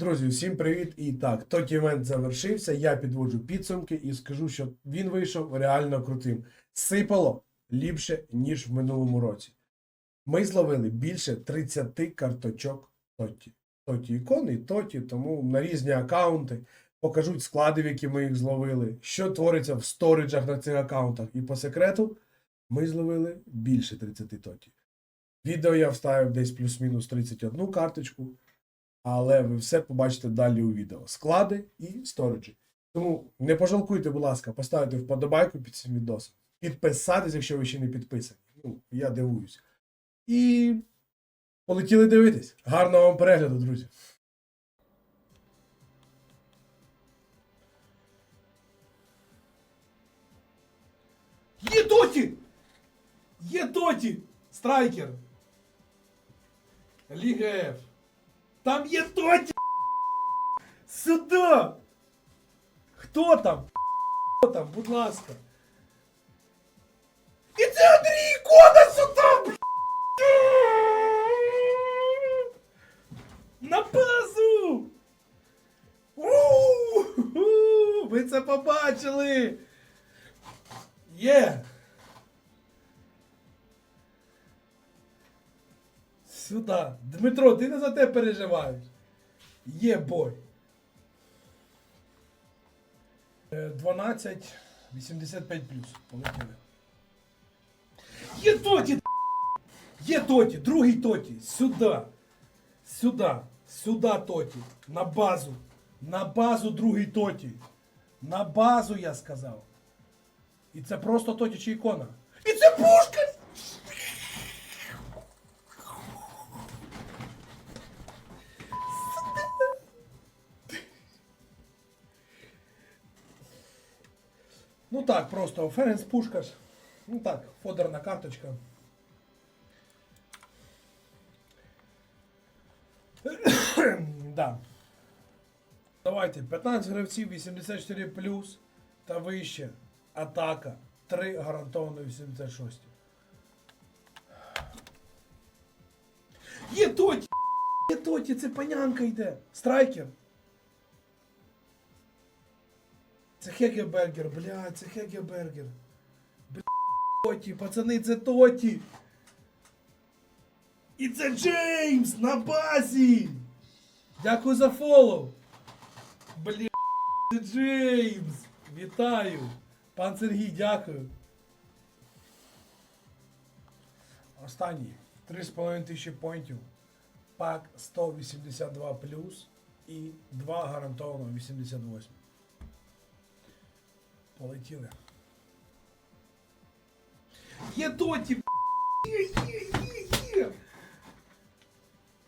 Друзі, всім привіт! І так, тоті івент завершився. Я підводжу підсумки і скажу, що він вийшов реально крутим. Сипало ліпше, ніж в минулому році. Ми зловили більше 30 карточок Тоті. Тоті ікони Тоті, тому на різні аккаунти покажуть склади, в які ми їх зловили, що твориться в сториджах на цих аккаунтах. І по секрету ми зловили більше 30 Тоті. Відео я вставив десь плюс-мінус 31 карточку. Але ви все побачите далі у відео. Склади і сториджі. Тому не пожалкуйте, будь ласка, поставити вподобайку під цим відосом. Підписатись, якщо ви ще не підписані. Ну, я дивуюсь. І полетіли дивитись. Гарного вам перегляду, друзі. Є доті! Є доті! Страйкер! Ліга F. Там є Тоті! Сюди! Хто там? Хто там, будь ласка? І це Андрій Ікона сюди! На базу! Ви це побачили! Дмитро, ти не за те переживаєш. Є бой. Е, 12, 85 плюс. Полетіли. Є тоті! Є тоті! Другий тоті! Сюда! Сюда! Сюда тоті! На базу! На базу другий тоті! На базу я сказав! І це просто тоті чи ікона. І це пушка! Так, просто Ференс Пушкаш. Ну так, фодерна карточка. да. Давайте, 15 гравців, 84 плюс та вище. Атака. 3 гарантовано 86. Є тоті! Є тоті, це панянка йде. Страйкер. Це Хегебергер, бля, це Хегебергер. Бля, Тоті, пацани, це Тоті. І це Джеймс на базі. Дякую за фоллоу. Бля, це Джеймс. Вітаю. Пан Сергій, дякую. Останній. 3,5 тисячі поінтів. Пак 182 плюс і 2 гарантовано 88. Полетіли. Є доті! Є, є, є, є!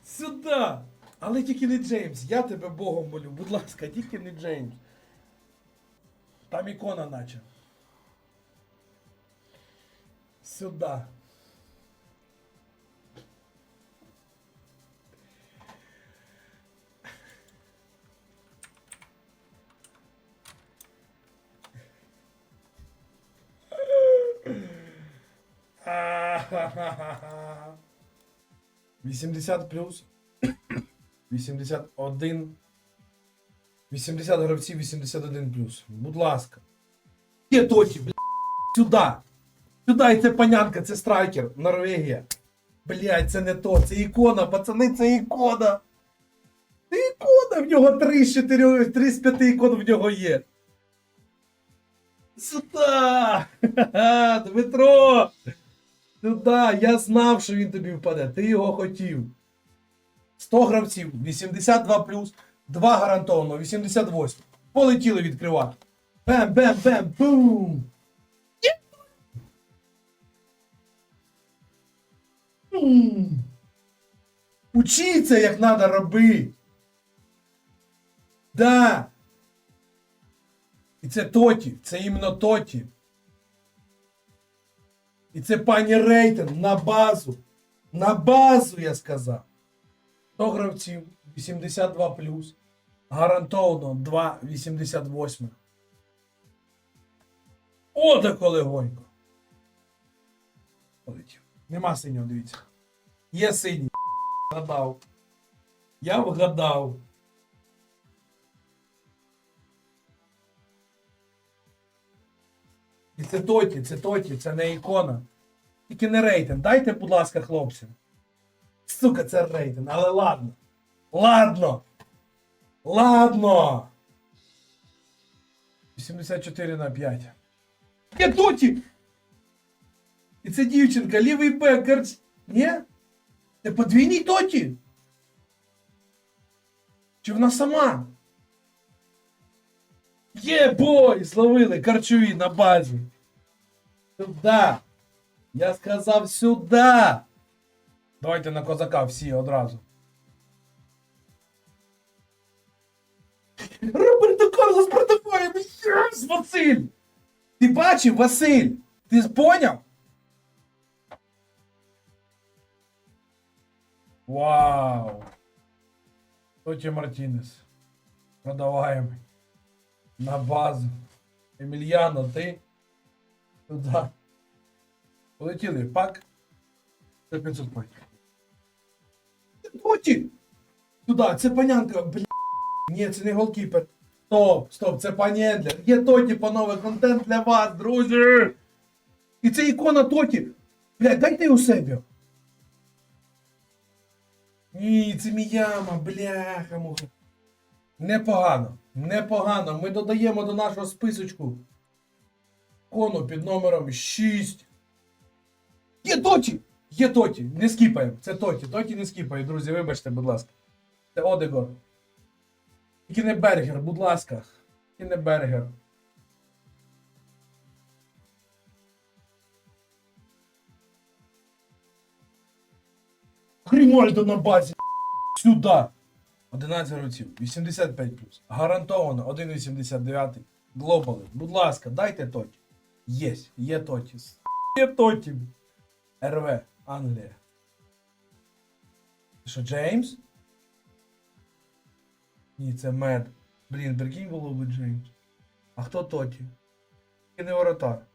Сюда! Але тільки не Джеймс. Я тебе Богом молю. Будь ласка, тільки не Джеймс. Там ікона наче. Сюда. 80 плюс. 81. 80 гравців, 81 плюс. Будь ласка. Є тоті, бля. Сюди. Сюди, і це панянка, це страйкер. Норвегія. Блять, це не то, це ікона, пацани, це ікона. Це ікона, в нього 3 з 4, 3 з 5 ікон в нього є. Сюда! Дмитро! Сюда! Я знав, що він тобі впаде. Ти його хотів. 100 гравців, 82 плюс, 2 гарантовано, 88. Полетіли відкривати. Бем, бем, бем, бум! Учіться, як треба робити. Да. І це Тоті, це іменно Тоті. І це пані Рейтинг на базу. На базу, я сказав. 100 гравців, 82 плюс. Гарантовано 2,88. О, тако легонько. Полетів. Нема синього, дивіться. Є синій. Вгадав. Я вгадав. І це тоті, це тоті, це не ікона. Тільки не рейтинг. Дайте, будь ласка, хлопцям. Сука, це рейтинг, але ладно. Ладно. Ладно. 84 на 5. Є тоті! І це дівчинка, лівий бек, гарч... Ні? Це подвійний тоті? Чи вона сама? Є бой! Зловили карчові на базі. Сюда. Я сказав сюда. Давайте на козака всі одразу. Роберто Карлос протоколем! Єс, Василь! Ти бачив, Василь? Ти поняв? Вау! Тоті Мартінес. Продаваємо. На базу. Емельяно, ти? Туди. Полетіли. Пак. Це 500 пак. Тоті! Туди, це панянка. Бля. Ні, це не голкіпер. Стоп, стоп, це пані Ендлер. Є Тоті, панове, контент для вас, друзі! І це ікона Тоті. Блядь, дайте у себе. Ні, це Міяма, бляха муха. Непогано, непогано. Ми додаємо до нашого списочку кону під номером 6. Є Тоті! Є Тоті! Не скіпаємо. Це Тоті. Тоті не скіпає, друзі, вибачте, будь ласка. Це Одегор. Тільки не Бергер, будь ласка. Тільки не. Грімальдо на базі. Сюди. 11 гравців. 85 Гарантовано 1,89. Глобали. Будь ласка, дайте тоті. Єсть, є тоті. С- Є тоті. РВ, Англія. Що, Джеймс? Ні, це мед. Блін, прикинь було би Джеймс. А хто тоті? І не воротар.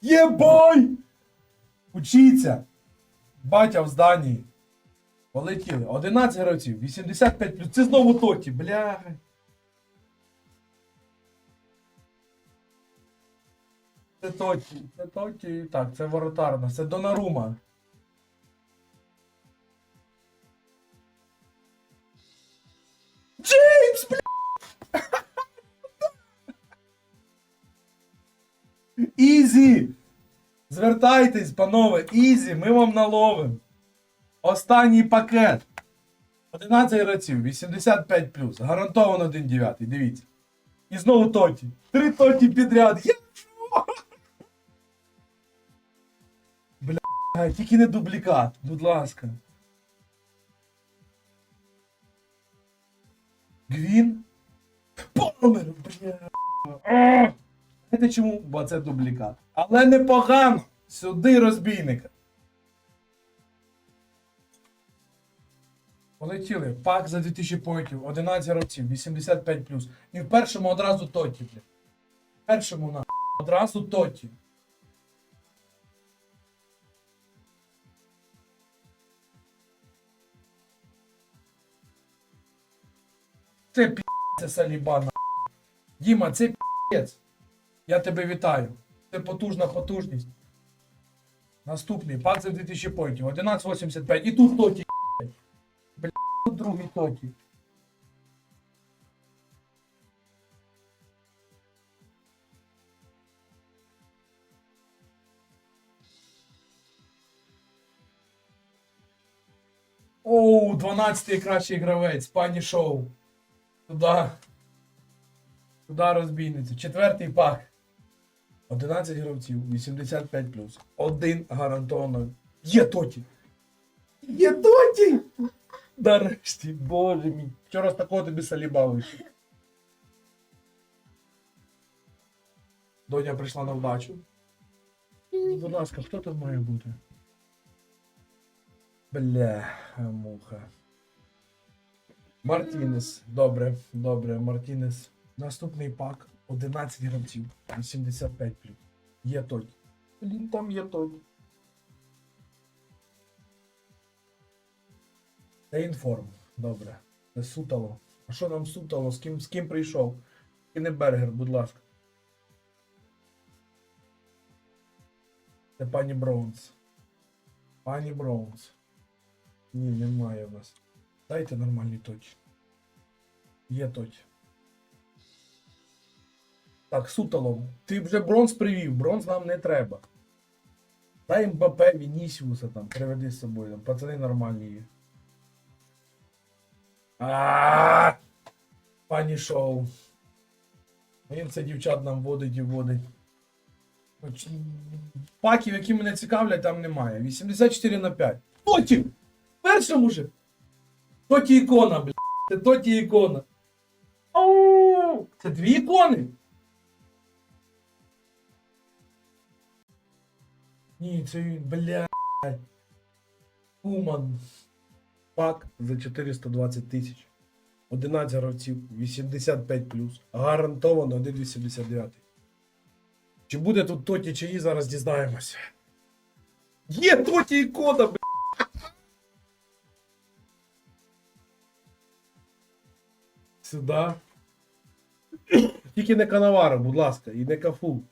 Єбой! Учіться! Батя в зданні. Полетіли. 11 гравців, 85 плюс. Це знову тоті, бля. Це тоті, це тоті. Так, це воротарна, це Донарума. Джеймс, бля! Ізі! Звертайтесь, панове, ізі, ми вам наловимо. Останній пакет. 11 гравців, 85 Гарантовано 1,9. Дивіться. І знову тоті. Три тоті підряд. Я... Бля, тільки не дублікат, будь ласка. Гвін? Помер, бля. Знаєте чому? Бо це дублікат. Але непогано. Сюди розбійника. Полетіли. Пак за 2000 поінтів, 11 гравців, 85 І в першому одразу Тоті, блядь. В першому на одразу Тоті. Це це Салібана. Діма, це пі***ць. Я тебе вітаю. Це потужна потужність. Наступний. За 2000 поінтів. 11.85. І тут Тоті. Бля, тут другий Тоті. Оу, 12-й кращий гравець, пані шоу. Туда. Туда розбійниця. Четвертий пак. 11 гравців, 85 Один гарантовано. Є тоті. Є тоті! Нарешті, боже мій. Вчора з такого тобі саліба вийшов. Доня прийшла на вдачу. Будь ласка, хто тут має бути? Бля, муха. Мартінес. Добре, добре, Мартінес. Наступний пак. 11 гравців. 85 плюс. Є той. Блін, там є той. Це інформ. Добре. Це сутало. А що нам сутало? З ким, з ким прийшов? І не Бергер, будь ласка. Це пані Браунс. Пані Браунс. Ні, немає в нас. Дайте нормальні точки. Є точки. Так, сутало. Ти вже бронз привів, бронз нам не треба. Дай МБП, Вінісіуса там, приведи з собою. Там, пацани нормальні є. А Пані шоу. Він це дівчат нам водить і водить. Паків, які мене цікавлять, там немає. 84 на 5. Тоті! Першому же! Тоті ікона, блядь. Це тоті ікона. Це дві ікони. Ні, це він, блядь. Куман. Пак за 420 тисяч. 11 гравців, 85 Гарантовано 1,89. Чи буде тут Тоті чи ні, зараз дізнаємося. Є Тоті ікона, бля. Сюди. Тільки не Канавара, будь ласка, і не кафу.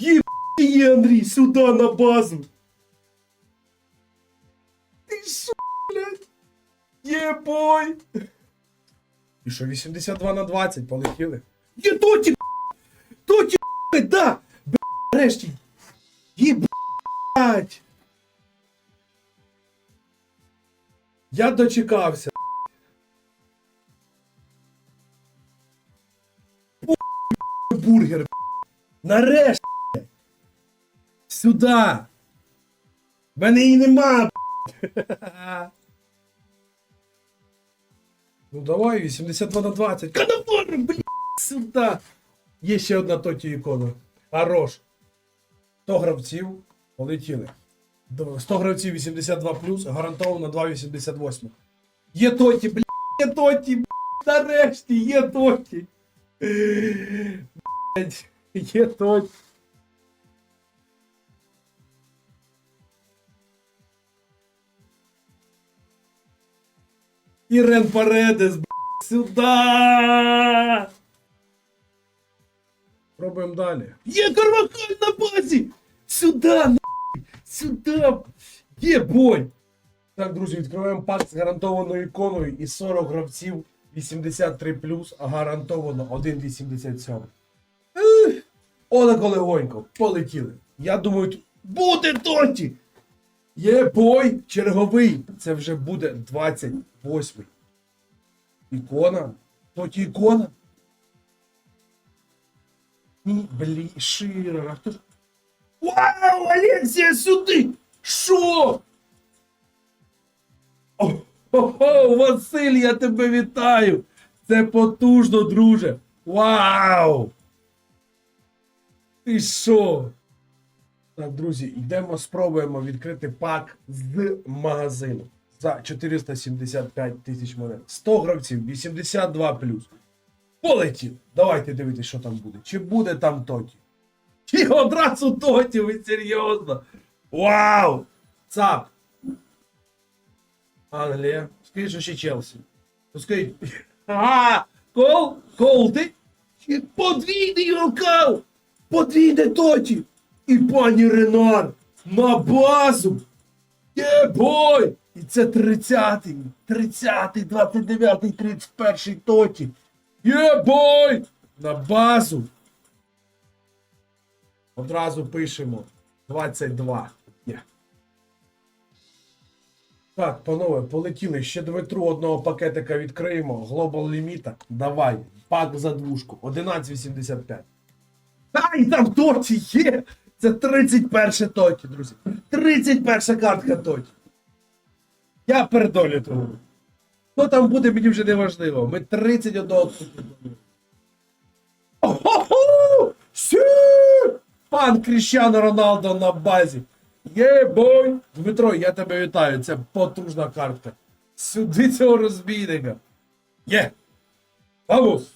Є, є, Андрій, сюди на базу. Ти що, блядь? Єбой! І що, 82 на 20 полетіли? Є! Тоті, блядь, да! Нарешті! Єбать! Я дочекався. Бургер. Нарешті. Сюда. В мене її нема. Ну давай, 82 на 20. Канавар, блядь, сюда. Є ще одна тоті ікона. Хорош. 100 гравців полетіли. 100 гравців 82 плюс, гарантовано 2,88. Є тоті, блядь, є тоті, блядь, нарешті, є тоті. Блядь, є тоті. Ірен Паредес, блядь, сюда! Пробуємо далі. Є Карвакаль на базі! Сюда, нахуй! Сюда! Є бой! Так, друзі, відкриваємо пак з гарантованою іконою і 40 гравців 83 а гарантовано 1,87. Ех, Олег Олегонько, полетіли. Я думаю, буде тоті! Є бой черговий. Це вже буде 28. Ікона? Тоті ікона? Ні, блі, Ширер, а хто ж? Вау, Алексія, сюди! Що? Ого, Василь, я тебе вітаю! Це потужно, друже! Вау! Ти що? Так, друзі, йдемо, спробуємо відкрити пак з магазину за 475 тисяч монет. 100 гравців, 82 плюс. Полетів. Давайте дивитися, що там буде. Чи буде там Тоті? І одразу Тоті, ви серйозно. Вау! Цап! Англія. Скажіть, ще Челсі. Ну скажіть. Ага! Кол? Кол ти? Подвійний рукав! Подвійне Тоті! І пані Ренар на базу! Єбой! І це 30-й, 30-й, 29-й, 31-й Тоті. Єбой! На базу. Одразу пишемо 22. Є. Так, панове, полетіли. Ще Дмитру одного пакетика відкриємо. Global ліміта. Давай. Пак за двушку. 11,85. Ай, там Тоті є! Це 31 Тоті, друзі. 31 картка Тоті. Я передолю того. Хто там буде, мені вже не важливо. Ми 31 купили. Ого! Сі! Пан Кріщано Роналдо на базі. Єбой! Дмитро, я тебе вітаю. Це потужна картка. Сюди цього розбійника. Є! Вамус!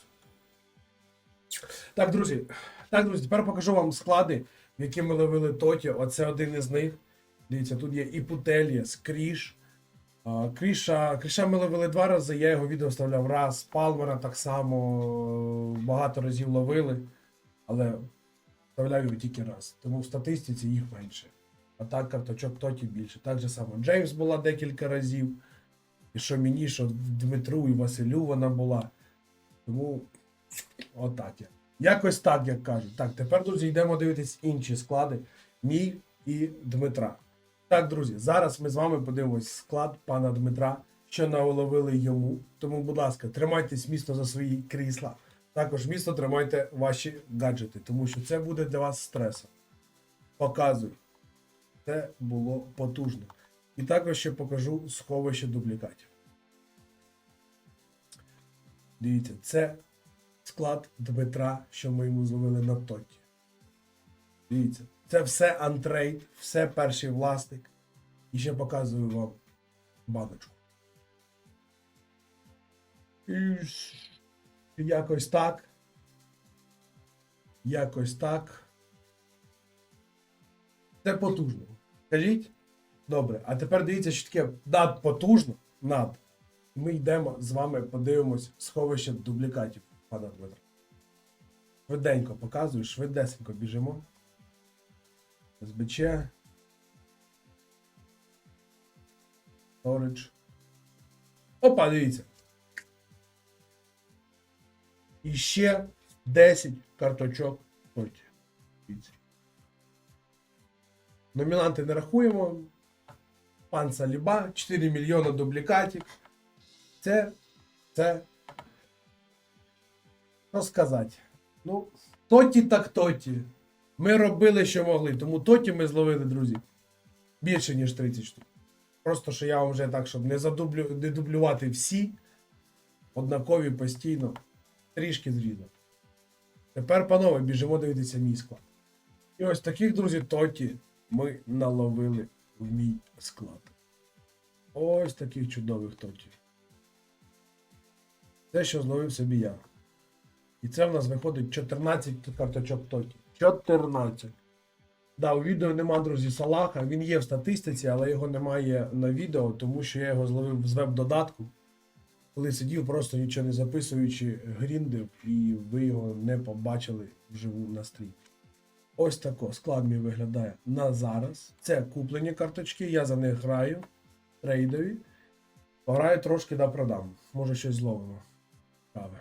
Так, друзі. Так, друзі, тепер покажу вам склади, в які ми ловили Тоті. Оце один із них. Дивіться, тут є і Путелія, Скріш. Кріша, Кріша ми ловили два рази, я його відео вставляв раз. Палмера так само е, багато разів ловили, але вставляю його тільки раз. Тому в статистиці їх менше. А так карточок тоті більше. Так же само Джеймс була декілька разів. І що мені, що Дмитру і Василю вона була. Тому отак я. Якось так, як кажуть. Так, тепер, друзі, йдемо дивитись інші склади. Мій і Дмитра. Так, друзі, зараз ми з вами подивимось склад пана Дмитра, що наловили йому. Тому, будь ласка, тримайтесь міцно за свої крісла. Також міцно тримайте ваші гаджети, тому що це буде для вас стресом. Показую. Це було потужно. І також ще покажу сховище дублікатів. Дивіться, це склад Дмитра, що ми йому зловили на тоті. Дивіться, це все антрейд, все перший власник. І ще показую вам баночку. І якось так. Якось так. Це потужно. Скажіть? Добре. А тепер дивіться, що таке над потужно. Над. Ми йдемо з вами, подивимось сховище дублікатів пана Дмитра. Швиденько показую, швидесенько біжимо. СБЧ. Storage. Опа, дивіться. І ще 10 карточок. Номінанти не рахуємо. Пан Саліба, 4 мільйони дублікатів. Це, це. Що сказати? Ну, тоті так тоті. Ми робили, що могли. Тому тоті ми зловили, друзі. Більше, ніж 30 штук. Просто що я вже так, щоб не, задублю, не дублювати всі. Однакові постійно. Трішки зрізав. Тепер, панове, біжимо дивитися мій склад. І ось таких, друзі, тоті ми наловили в мій склад. Ось таких чудових тоті. Те, що зловив собі я. І це в нас виходить 14 карточок тоті. 14. Да, у відео нема, друзі, Салаха. Він є в статистиці, але його немає на відео, тому що я його зловив з веб-додатку. Коли сидів, просто нічого не записуючи, гріндив, і ви його не побачили вживу на стрімі. Ось тако склад мій виглядає на зараз. Це куплені карточки, я за них граю. Трейдові. Пограю трошки да продам. Може щось зловимо. Цікаве.